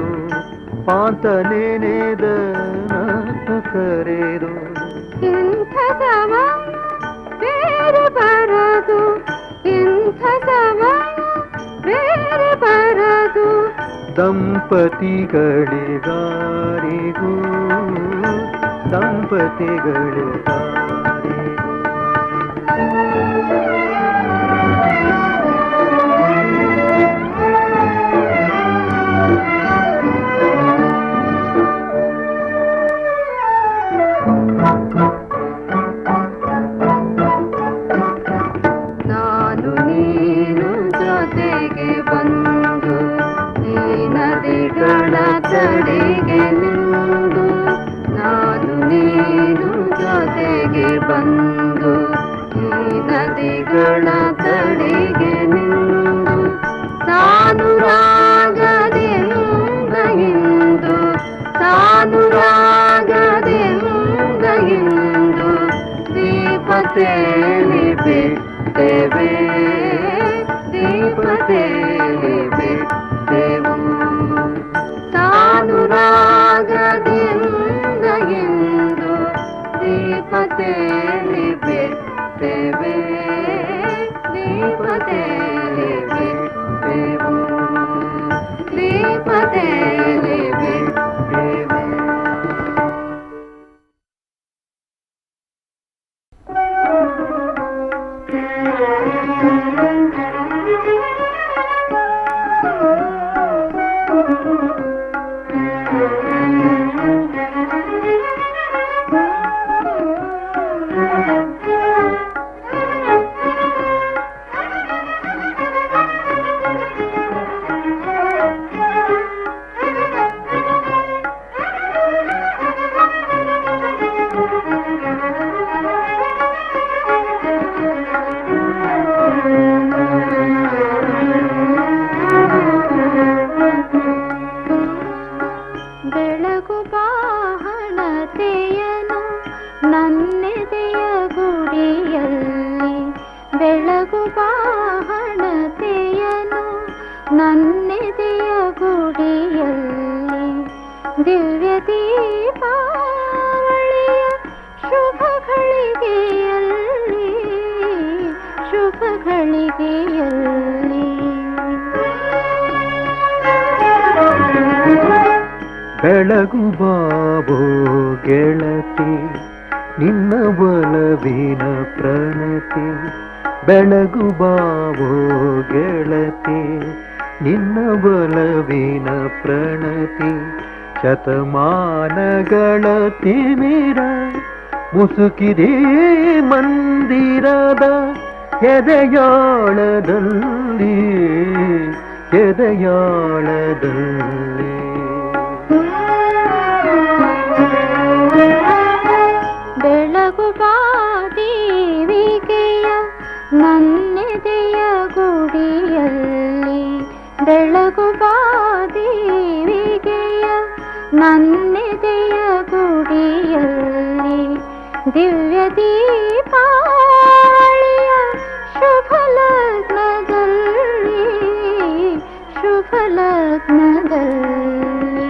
ಕರೆದು ಪಾಂತನೇನೇದ ಕರೆದು. ಇಂಥ ಸಮ ಬೇರೆ ಬರದು ಇಂಥ ಸಮ ಬೇರೆ ಬರದು. ದಂಪತಿಗಳಿಗಾರಿಗೂ ದಂಪತಿಗಳಿಗಾರಿಗೂ. ಬೆಳಗು ಬಾಹಣತೆಯನು ನನ್ನೆದೆಯ ಗುಡಿಯಲ್ಲಿ ದಿವ್ಯ ದೀಪಾವಳಿಯ ಶುಭ ಘಳಿಗೆಯಲ್ಲಿ ಬೆಳಗು ಬಾಬೋ ಗೆಳತಿ ನಿನ್ನ ಬಲವಿನ ಪ್ರಣತಿ ಬೆಳಗು ಬಾವೋ ಗೆಳತಿ ನಿನ್ನ ಬಲವಿನ ಪ್ರಣತಿ ಶತಮಾನಗಳ ತಿಮಿರ ಮುಸುಕಿದೆ ಮಂದಿರದ ಎದೆಯಾಳದಲ್ಲಿ ಎದೆಯಾಳದಲ್ಲಿ. ಬೆಳಗು ಬಾದೀವಿಗೆಯ ನನ್ನೆದೆಯ ಗುಡಿಯಲ್ಲಿ ದಿವ್ಯ ದೀಪಾವಳಿಯ ಶುಭ ಲಗ್ನದಲ್ಲಿ ಶುಭ ಲಗ್ನದಲ್ಲಿ.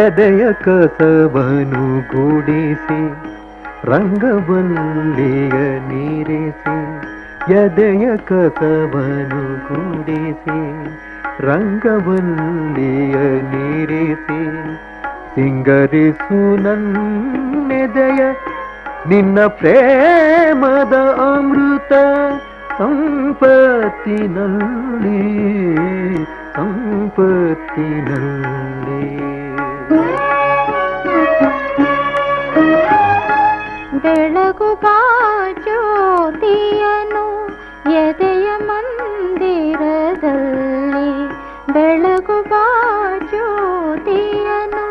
ಎದೆಯ ಕಸವನು ಗೂಡಿಸಿ ರಂಗವಲ್ಲಿಯ ನೀರಿಸಿ ಎದೆಯ ಕಸವನು ಕೂಡಿಸಿ ರಂಗವಲ್ಲಿಯ ನೀರಿಸಿ ಸಿಂಗರಿಸು ನನ್ನೆದೆಯ ನಿನ್ನ ಪ್ರೇಮದ ಅಮೃತ ಸಂಪತ್ತಿನಲ್ಲಿ ಸಂಪತ್ತಿನಲ್ಲಿ. ಬೆಳಗು ಜ್ಯೋತಿಯನು ಎದೆಯ ಮಂದಿರದಲ್ಲಿ ಬೆಳಗು ಜ್ಯೋತಿಯನು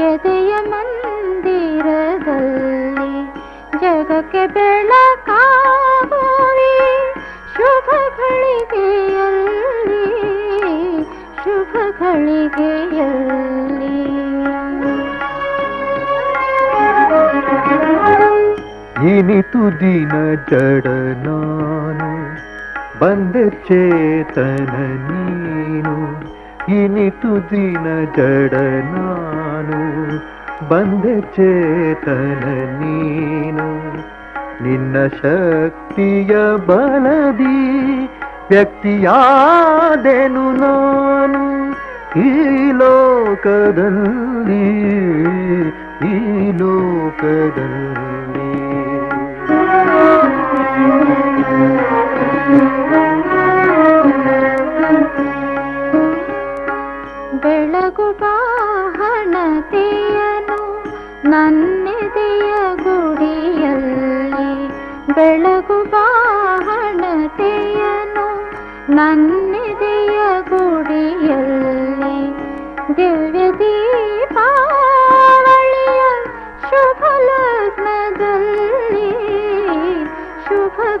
ಎದೆಯ ಮಂದಿರದಲ್ಲಿ ಜಗಕ್ಕೆ ಬೆಳಕಾಗುವಿ ಶುಭ ಘಳಿಗೆಯಲ್ಲಿ ಶುಭ ಘಳಿಗೆಯಲ್ಲಿ ಇನಿತು ದಿನ ಜಡ ನಾನು ಬಂದ ಚೇತನ ನೀನು ಇನಿತು ದಿನ ಜಡ ನಾನು ಬಂದ ಚೇತನ ನೀನು ನಿನ್ನ ಶಕ್ತಿಯ ಬಲದಿ ವ್ಯಕ್ತಿಯಾದೆನು ನಾನು ಈ ಲೋಕದಲ್ಲಿ ಈ ಲೋಕದಲ್ಲಿ ಬೆಳಗು ಬಾಹಣತೆಯನು ನನ್ನೆದೆಯ ಗುಡಿಯಲ್ಲಿ. ಬೆಳಗು ಬಾಹಣತೆಯನು ನನ್ನೆದೆಯ ಗುಡಿಯಲ್ಲಿ.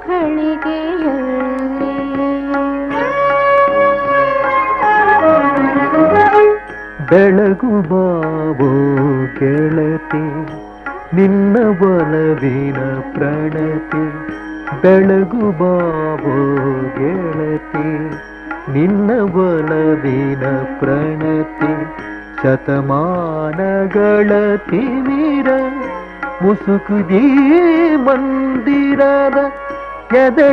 ಶುಭ ಘಳಿಗೆಯಲ್ಲಿ ಬೆಳಗು ಬಾಬೋ ಕೆಳತಿ ನಿನ್ನ ಬಲವಿನ ಪ್ರಣತಿ. ಬೆಳಗು ಬಾಬೋ ಗೆಳತಿ ನಿನ್ನ ಬಲವಿನ ಪ್ರಣತಿ. ಶತಮಾನಗಳ ತಿಮಿರ ಮುಸುಕುದಿ ಮಂದಿರದ ಎದೆಯೋಳದಲ್ಲಿ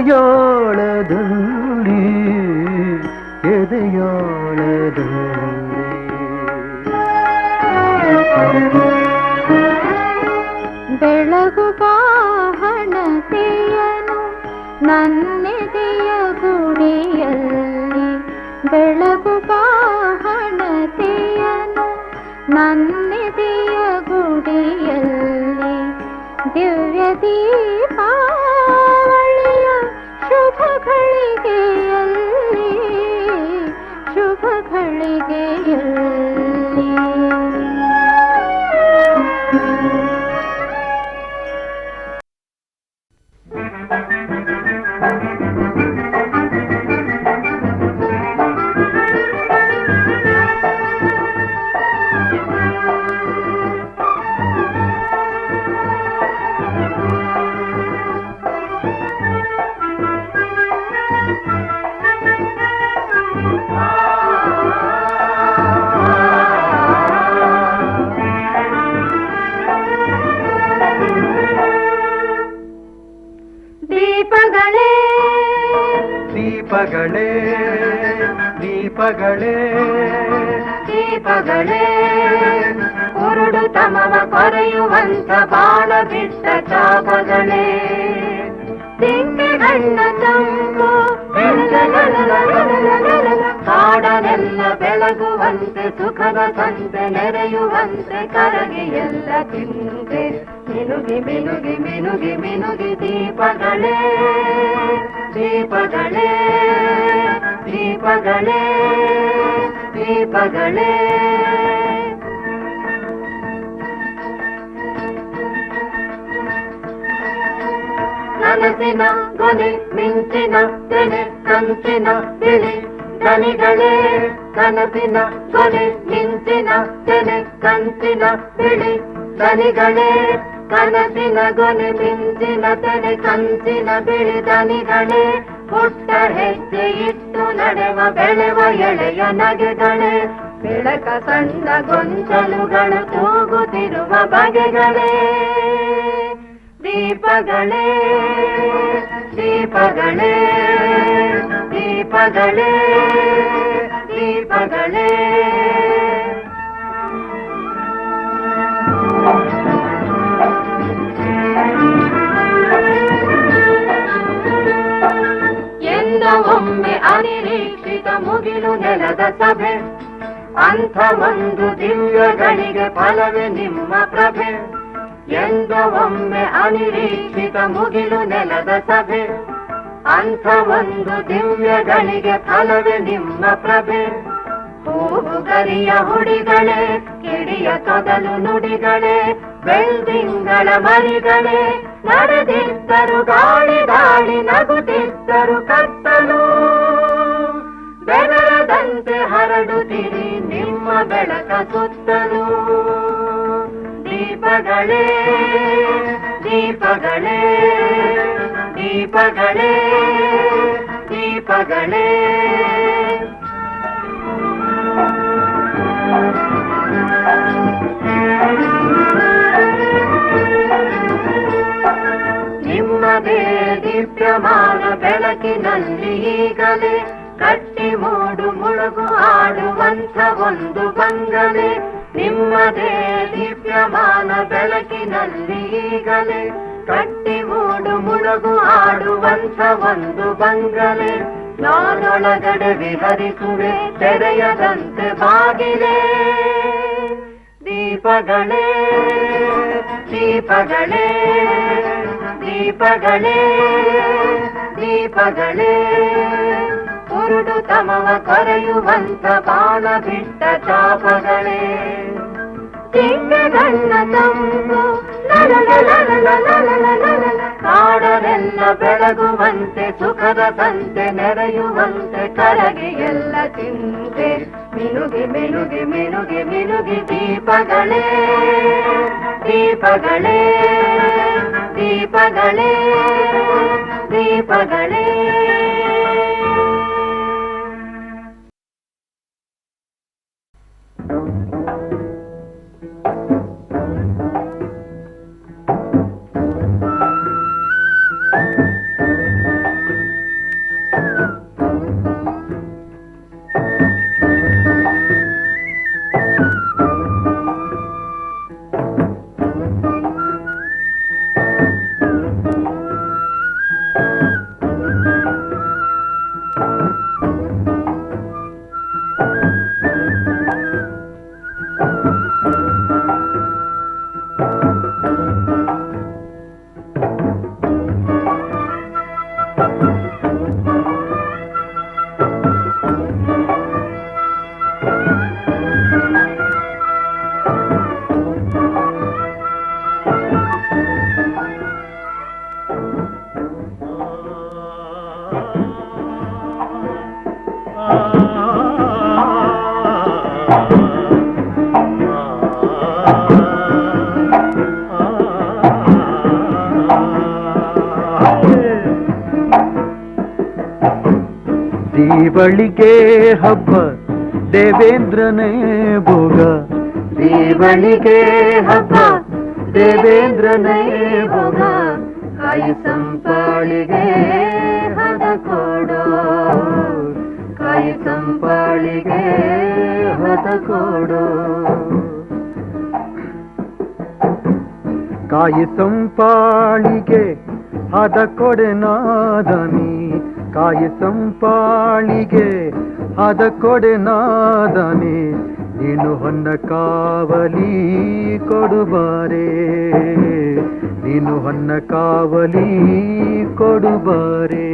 ಎದೆಯೋಳದಲ್ಲಿ ಬೆಳಗು ಬಾಹಣತೆಯನು ನನ್ನೆದೆಯ ಗುಡಿಯಲ್ಲಿ. ಬೆಳಗು ಬಾಹಣತೆಯನು ನನ್ನೆದೆಯ ಗುಡಿಯಲ್ಲಿ. ದಿವ್ಯ ದೀಪಾವಳಿಯ ಶುಭ ಘಳಿಗೆಯಲ್ಲಿ ಬಾಣ ಬಿಟ್ಟ ಚಾಪಗಳೇ ತಿಂಗೆಗಣ್ಣ ತಂಪು ಕಾಡನೆಲ್ಲ ಬೆಳಗುವಂತೆ ಸುಖದ ಸಂತೆ ನೆರೆಯುವಂತೆ ಕರಗಿ ಎಲ್ಲ ಚಿಂತೆ ಮಿನುಗಿ ಮಿನುಗಿ ಮಿನುಗಿ ಮಿನುಗಿ ದೀಪಗಳೇ ದೀಪಗಳೇ ದೀಪಗಳೇ ದೀಪಗಳೇ ಕನಸಿನ ಕೊನೆ ಮಿಂಚಿನ ತೆನೆ ಕಂಚಿನ ಬಿಳಿ ದನಿಗಳೇ ಕನಸಿನ ಕೊನೆ ಮಿಂಚಿನ ತೆನೆ ಕಂಚಿನ ಬಿಳಿ ದನಿಗಳೇ ಕನಸಿನ ಗೊನೆ ಮಿಂಚಿನ ತೆನೆ ಕಂಚಿನ ಬಿಳಿ ದನಿಗಳೇ ಪುಟ್ಟ ಹೆಜ್ಜೆ ಇಟ್ಟು ನಡೆವ ಬೆಳೆವ ಎಳೆಯ ನಗೆಗಳೇ ಬೆಳಕ ಸಣ್ಣ ಗೊಂಚಲುಗಳು ತೂಗುತ್ತಿರುವ ಬಗೆಗಳೇ ದೀಪಗಳೇ ದೀಪಗಳೇ ದೀಪಗಳೇ ದೀಪಗಳೇ. ಎಂದ ಒಮ್ಮೆ ಅನಿರೀಕ್ಷಿತ ಮುಗಿಲು ನೆಲದ ಸಭೆ. ಅಂಥ ಒಂದು ದಿವ್ಯಗಳಿಗೆ ಫಲವೇ ನಿಮ್ಮ ಪ್ರಭೆ. ಎಂದ ಒಮ್ಮೆ ಅನಿರೀಕ್ಷಿತ ಮುಗಿಲು ನೆಲದ ಸಭೆ. ಅಂಥ ಒಂದು ದಿವ್ಯಗಳಿಗೆ ಫಲವೇ ನಿಮ್ಮ ಪ್ರಭೆ. ಹೂವುಗರಿಯ ಹುಡಿಗಳೇ, ಕಿಡಿಯ ತೊದಲು ನುಡಿಗಳೇ, ಬೆಳ್ದಿಂಗಳ ಮರಿಗಳೇ, ನಡೆದಿದ್ದರು ಗಾಳಿ ಗಾಳಿ, ನಗುತ್ತಿದ್ದರು ಕತ್ತಲು. ಬೆದರದಂತೆ ಹರಡುತ್ತಿರಿ ನಿಮ್ಮ ಬೆಳಕ ಸುತ್ತಲೂ. ದೀಪಗಳೇ ದೀಪಗಳೇ ದೀಪಗಳೇ ದೀಪಗಳೇ. ನಿಮ್ಮದೇ ದಿವ್ಯಮಾನ ಬೆಳಕಿನಲ್ಲಿ ಈಗಲೇ ಕಟ್ಟಿ ಮೂಡು ಮುಳುಗು ಆಡುವಂಥ ಒಂದು ಬಂಗಲೆ. ನಿಮ್ಮದೇ ದಿವ್ಯಮಾನ ಬೆಳಕಿನಲ್ಲಿ ಈಗಲೇ ಕಟ್ಟಿ ಮೂಡು ಮುಳುಗು ಆಡುವಂಥ ಒಂದು ಬಂಗಲೆ. ನಾನೊಳಗಡೆ ವಿಹರಿಸುವೆ ತೆರೆಯದಂತೆ ಬಾಗಿಲೆ. ದೀಪಗಳೇ ದೀಪಗಳೇ ದೀಪಗಳೇ ದೀಪಗಳೇ. ಉರುಡು ತಮವ ಕೊರೆಯುವಂತ ಬಾಣ ಬಿಟ್ಟ ಚಾಪಗಳೇ. ತಿಂಗಣ್ಣ ತಂಬು ಕಾಡರೆಲ್ಲ ಬೆಳಗುವಂತೆ ಸುಖದ ಸಂತೆ ನೆರೆಯುವಂತೆ ಕರಗಿ ಎಲ್ಲ ಚಿಂತೆ ಮಿನುಗಿ ಮಿನುಗಿ ಮಿನುಗಿ ಮಿನುಗಿ ದೀಪಗಳೇ ದೀಪಗಳೇ ದೀಪಗಳೇ ದೀಪಗಳೇ. ದೀವಳಿಗೆ ಹಬ್ಬ. ದೇವೇಂದ್ರನೇ ಭೋಗ. ದೇವಳಿಗೆ ಹಬ್ಬ. ದೇವೇಂದ್ರನೇ ಭೋಗ. ಕಾಯಿ ಸಂಪಾಳಿಗೆ ಹದ ಕೊಡೋ. ಕಾಯಿ ಸಂಪಾಳಿಗೆ ಹದ ಕೊಡೋ. ಕಾಯಿ ಸಂಪಾಳಿಗೆ ಹದ ಕೊಡೆ ನಾದನಿ ಕಾಯಿ ಸಂಪಾಳಿಗೆ ಅದ ಕೊಡೆ ನಾದನೆ, ನೀನು ಹೊನ್ನ ಕಾವಲಿ ಕೊಡುಬಾರೆ. ನೀನು ಹೊನ್ನ ಕಾವಲಿ ಕೊಡುಬಾರೆ.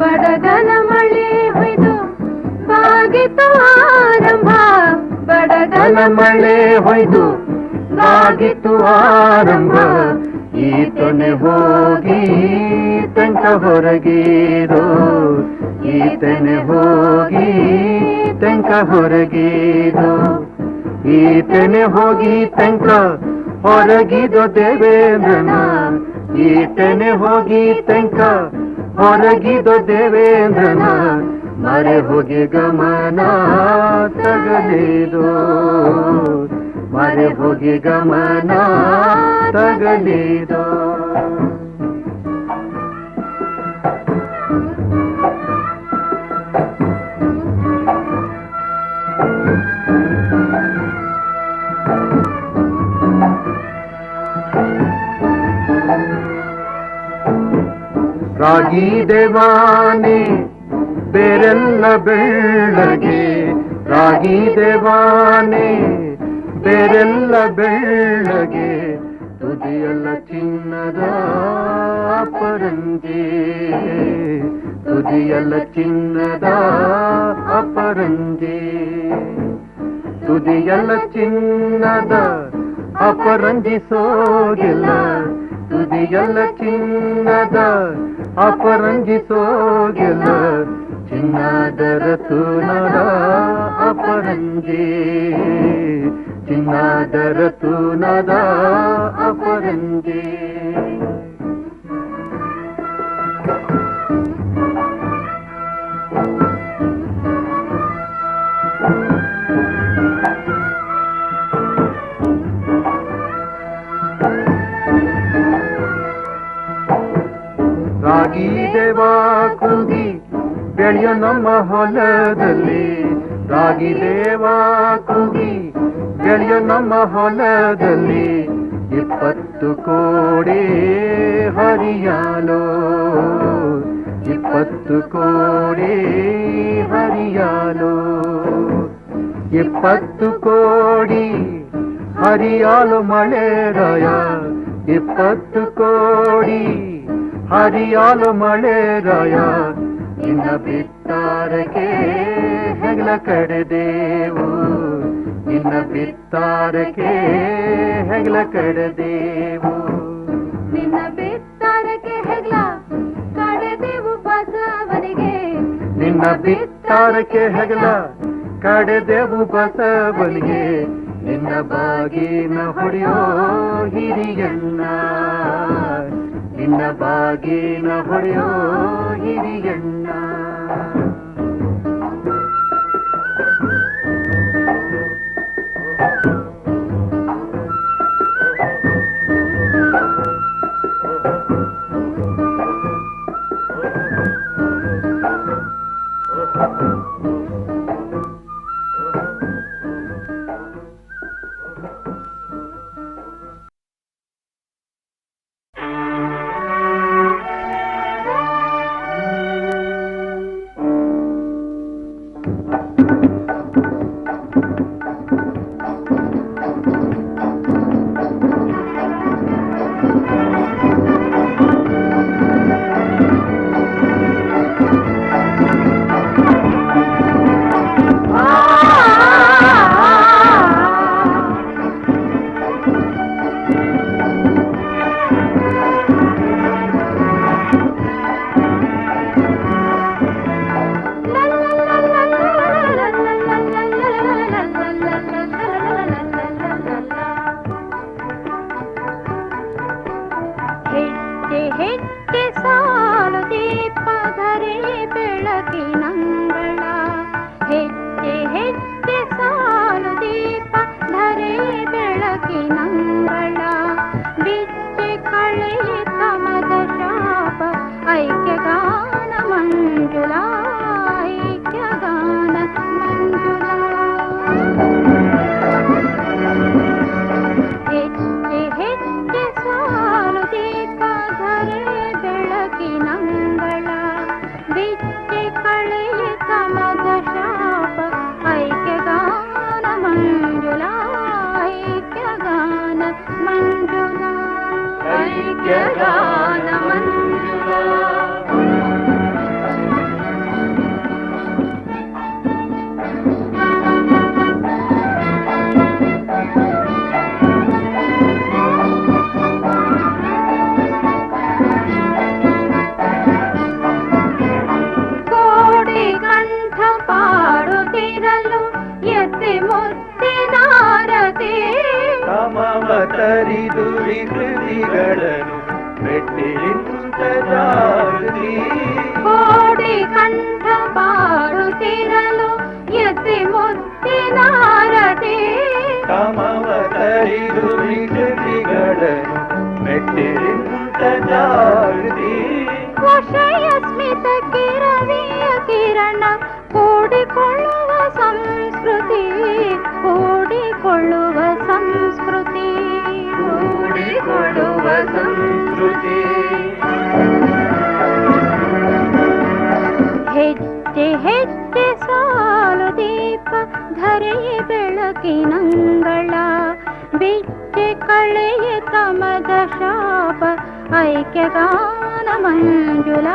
ಬಡಗನ ಮಳೆ ಹೊಯ್ದು ಬಾಗಿತು ಆರಂಭ, ಬಡಗನ ಮಳೆ ಹೊಯ್ದು ಬಾಗಿತು ಆರಂಭ. ಈತನೆ ಹೋಗಿ ತಂಕ ಈ ಈತನೆ ಹೋಗಿ ತಂಕ ಹೊರಗೀರೋ. ಈತನೆ ಹೋಗಿ ತನಕ ಹೊರಗಿದು ದೇವೇಂದ್ರನ. ಈತನೆ ಹೋಗಿ ತನಕ ಹೊರಗಿದೋ ದೇವೇಂದ್ರನ. ಮರೆ ಹೋಗಿ ಗಮನ ತಗಲಿದೋ. ಮರೆ ಹೋಗಿ ಗಮನ ತಗಲಿದೋ ರಾಗಿ ದೇವಾನೆ ಬೇರೆಲ್ಲ ಬೆಳ್ಳಗೆ ರಾಗಿ ದೇವಾನೆ ಬೇರೆಲ್ಲ ಬೆಳ್ಳಗೆ ತುದಿಯಲ್ಲ ಚಿನ್ನದ ಅಪರಂಜಿ ತುದಿಯಲ್ಲ ಚಿನ್ನದ ಅಪರಂಜಿ ತುದಿಯಲ್ಲ ಚಿನ್ನದ ಅಪರಂಜಿಸೋಗಿಲ್ಲ ತುದಿಯಲ್ಲ ಚಿನ್ನದ ಅಪರಂಜಿಸೋಗಿಲ್ಲ ಚಿನ್ನದರ ತುನದ ಅಪರಂಜಿ ಚಿನ್ನದರ ನದ ಅಪರಂಗೆ. ರಾಗಿ ದೇವಾ ಕೂಗಿ ಬೆಳೆಯೋ ನಮ್ಮ ಹೊಲದಲ್ಲಿ ರಾಗಿ ದೇವಾ ಕೂಗಿ ಬೆಳೆಯೋ ನಮ್ಮ ಹೊಲದಲ್ಲಿ ಇಪ್ಪತ್ತು ಕೋಡಿ ಹರಿಯಾಲೋ ಇಪ್ಪತ್ತು ಕೋಡಿ ಹರಿಯಾಲೋ ಇಪ್ಪತ್ತು ಕೋಡಿ ಹರಿಯಾಲು ಮಳೆರಾಯ ಇಪ್ಪತ್ತು ಕೋಡಿ ಹರಿಯಾಲು ಮಳೆರಾಯ ಇನ್ನ ಬಿತ್ತಾರಕ್ಕೆ ಹೆಗಲ ಕಡೆದೇವು ನಿನ್ನ ಬಿತ್ತಾರಕ್ಕೆ ಹೆಗ್ಲ ಕಡದೇವು. ನಿನ್ನ ಬಿತ್ತಾರಕ್ಕೆ ಹೆಗ್ಲ ಕಡದೇವು ಬಸವನಿಗೆ. ನಿನ್ನ ಬಿತ್ತಾರಕ್ಕೆ ಹೆಗ್ಲ ಕಡದೆವು ಬಸವನಿಗೆ. ನಿನ್ನ ಬಾಗಿನ ಹೊಡೆಯೋ ಹಿರಿಯಣ್ಣ. ನಿನ್ನ ಬಾಗಿನ ಹೊಡೆಯೋ ಹಿರಿಯಣ್ಣ. जगानमन्दिरा ದಿನಗಳ ಬಿಚ್ಚೆ ಕಳೆಯ ತಮದ ಶಾಪ ಐಕ್ಯಗಾನ ಮಂಜುಲ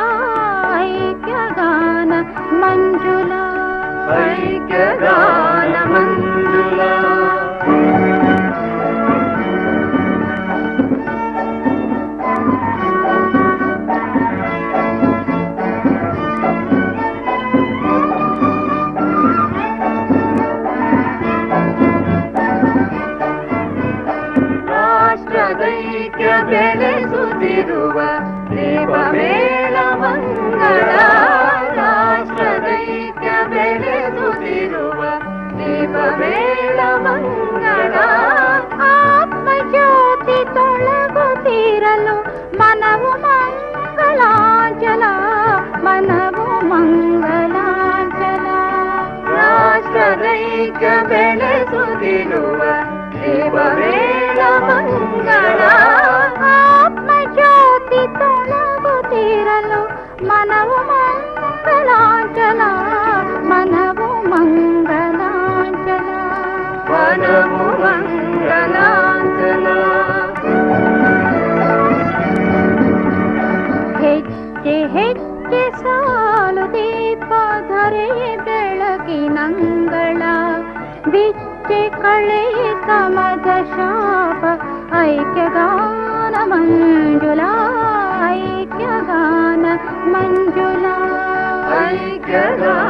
ಐಕ್ಯಗಾನ ಮಂಜುಲ ಐಕ್ಯಗಾನ ಮಂಜುಲ वनमुमङ्गलासना ಹೆಚ್ಚೆ ಹೆಚ್ಚೆ ಸಾಲು ದೀಪ ಧರೆ ಬೆಳಗಿನಂಗಳ ಬಿಚ್ಚೆ ಕಳೆಯ ಕಮದ ಶಾಪ ಐಕ್ಯಗಾನ ಮಂಜುಲ ಐಕ್ಯಗಾನ ಮಂಜುಲ ಐಕ್ಯಗಾನ